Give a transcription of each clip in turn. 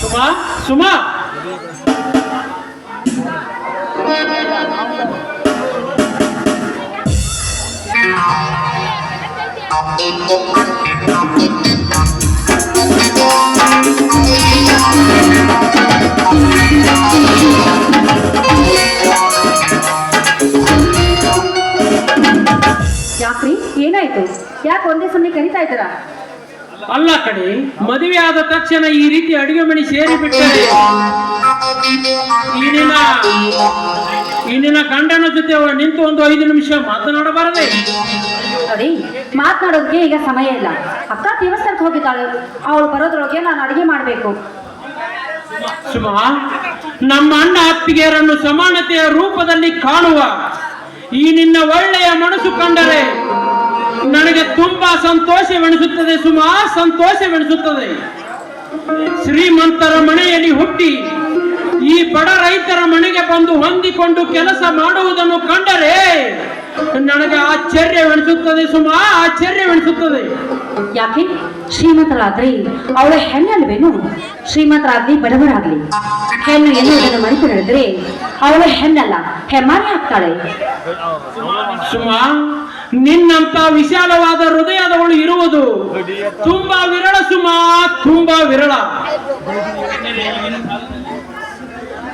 ಸುಮಾ ಸುಮಾ ಯಾಕ್ರಿ? ಏನಾಯ್ತು? ಯಾಕೆ ಒಂದೇ ಸಮಯ ಕರಿತಾ ಇದ್ದೀರಾ? ಅಲ್ಲ ಕಡೆ ಮದುವೆ ಆದ ತಕ್ಷಣ ಈ ರೀತಿ ಅಡುಗೆ ಮನೆ ಸೇರಿ ಬಿಟ್ಟರೆ ಈ ನಿನ್ನ ಈ ನಿನ್ನ ಗಂಡನ ಜೊತೆ ಅವಳು ನಿಂತು ಒಂದು ಐದು ನಿಮಿಷ ಮಾತನಾಡಬಾರದೆ? ನೋಡಿ ಮಾತನಾಡೋದಕ್ಕೆ ಈಗ ಸಮಯ ಇಲ್ಲ. ಅಕ್ಕ ದೇವಸ್ಥಾನಕ್ಕೆ ಹೋಗಿದ್ದಾಳೆ. ಅವಳು ಬರೋದ್ರೊಳಗೆ ನಾನು ಅಡುಗೆ ಮಾಡಬೇಕು. ಸುಮ ನಮ್ಮ ಅಣ್ಣ ಅತ್ತಿಗೆಯರನ್ನು ಸಮಾನತೆಯ ರೂಪದಲ್ಲಿ ಕಾಣುವ ಈ ನಿನ್ನ ಒಳ್ಳೆಯ ಮನಸ್ಸು ಕಂಡರೆ ನನಗೆ ತುಂಬಾ ಸಂತೋಷವೆನಿಸುತ್ತದೆ ಸುಮಾ ಸಂತೋಷವೆನಿಸುತ್ತದೆ. ಶ್ರೀಮಂತರ ಮನೆಯಲ್ಲಿ ಹುಟ್ಟಿ ಈ ಬಡ ರೈತರ ಮನೆಗೆ ಬಂದು ಹೊಂದಿಕೊಂಡು ಕೆಲಸ ಮಾಡುವುದನ್ನು ಕಂಡರೆ ನನಗೆ ಆಶ್ಚರ್ಯವೆನಿಸುತ್ತದೆ ಸುಮಾ ಆಶ್ಚರ್ಯವೆನಿಸುತ್ತದೆ. ಯಾಕೆ? ಶ್ರೀಮಂತರಾದ್ರಿ ಅವಳ ಹೆಣ್ಣಲ್ವೇನು ಶ್ರೀಮಂತರಾಗ್ಲಿ ಬಡವರಾಗ್ಲಿ. ಹೆಣ್ಣು ಎನ್ನುವುದನ್ನು ಮರೆತು ನಡೆದ್ರೆ ಅವಳು ಹೆಣ್ಣಲ್ಲ ಹೆಮ್ಮಾರಿ ಆಗ್ತಾಳೆ. ಸುಮಾ ನಿನ್ನಂತ ವಿಶಾಲವಾದ ಹೃದಯದವಳು ಇರುವುದು ತುಂಬಾ ವಿರಳ ಸುಮಾ, ತುಂಬಾ ವಿರಳ.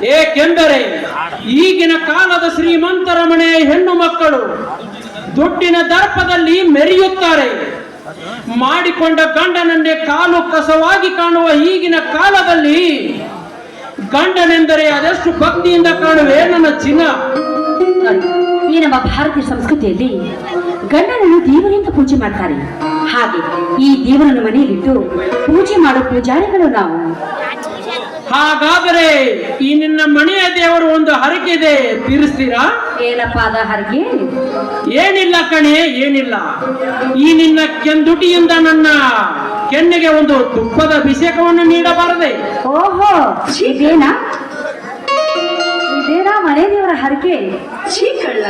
ಏಕೆಂದರೆ ಈಗಿನ ಕಾಲದ ಶ್ರೀಮಂತರ ಮನೆಯ ಹೆಣ್ಣು ಮಕ್ಕಳು ದುಡ್ಡಿನ ದರ್ಪದಲ್ಲಿ ಮೆರೆಯುತ್ತಾರೆ. ಮಾಡಿಕೊಂಡ ಗಂಡನನ್ನೇ ಕಾಲು ಕಸವಾಗಿ ಕಾಣುವ ಈಗಿನ ಕಾಲದಲ್ಲಿ ಗಂಡನೆಂದರೆ ಅದೆಷ್ಟು ಭಕ್ತಿಯಿಂದ ಕಾಣುವೆ? ನನ್ನ ಚಿನ್ನ. ಈ ನಮ್ಮ ಭಾರತೀಯ ಸಂಸ್ಕೃತಿಯಲ್ಲಿ ಗಂಡನನ್ನು ದೇವರಿಂದ ಪೂಜೆ ಮಾಡ್ತಾರೆ. ಹಾಗೆ ಈ ದೇವರನ್ನು ಮನೆಯಲ್ಲಿಟ್ಟು ಪೂಜೆ ಮಾಡೋ ಪೂಜಾರಿಗಳು ನಾವು. ಹಾಗಾದರೆ ಈ ನಿನ್ನ ಮನೆಯ ದೇವರು ಒಂದು ಹರಕೆ ಇದೆ ತೀರಿಸ್ತೀರಾ? ಏನಪ್ಪ ಅದ ಹರಕೆ? ಏನಿಲ್ಲ ಕಣೆ ಏನಿಲ್ಲ. ಈ ನಿನ್ನ ಕೆಂದುಟಿಯಿಂದ ನನ್ನ ಕೆನ್ನೆಗೆ ಒಂದು ತುಪ್ಪದ ಅಭಿಷೇಕವನ್ನು ನೀಡಬಾರದೆ. ಓಹೋ ಇದೇನಾ? ಮನೆ ದೇವರ ಹರಕೆ ಕಳ್ಳ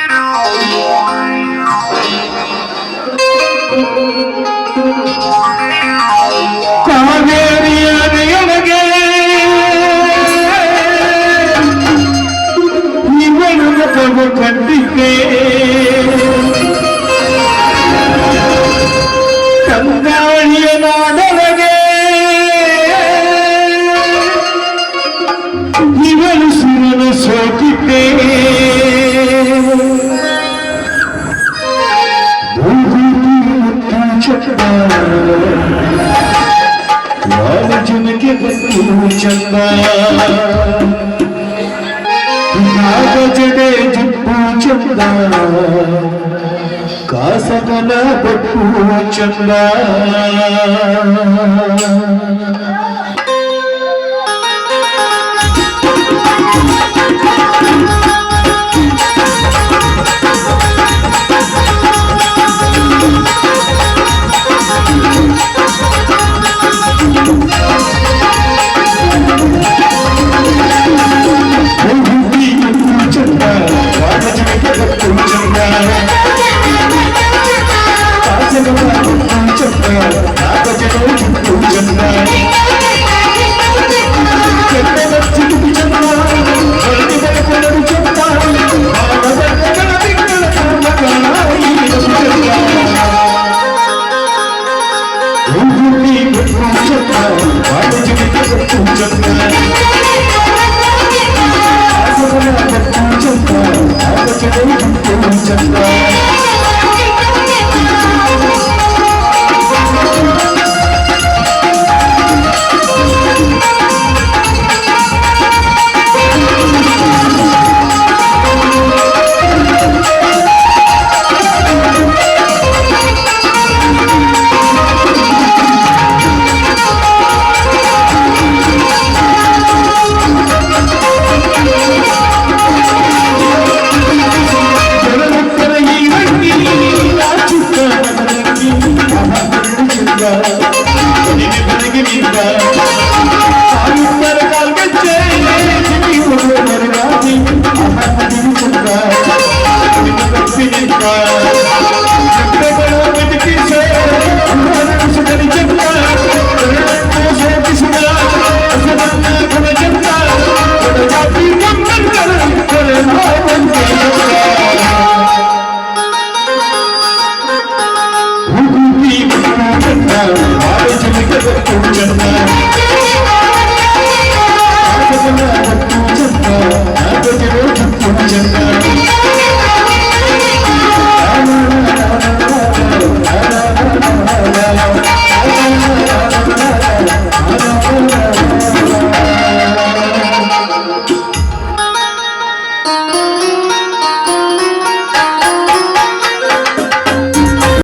ಕಾವೇರಿಯ दे के चंदा जड़े जप्पू चंदा का सगला बप्पू चंदा। I'm gonna get you, you.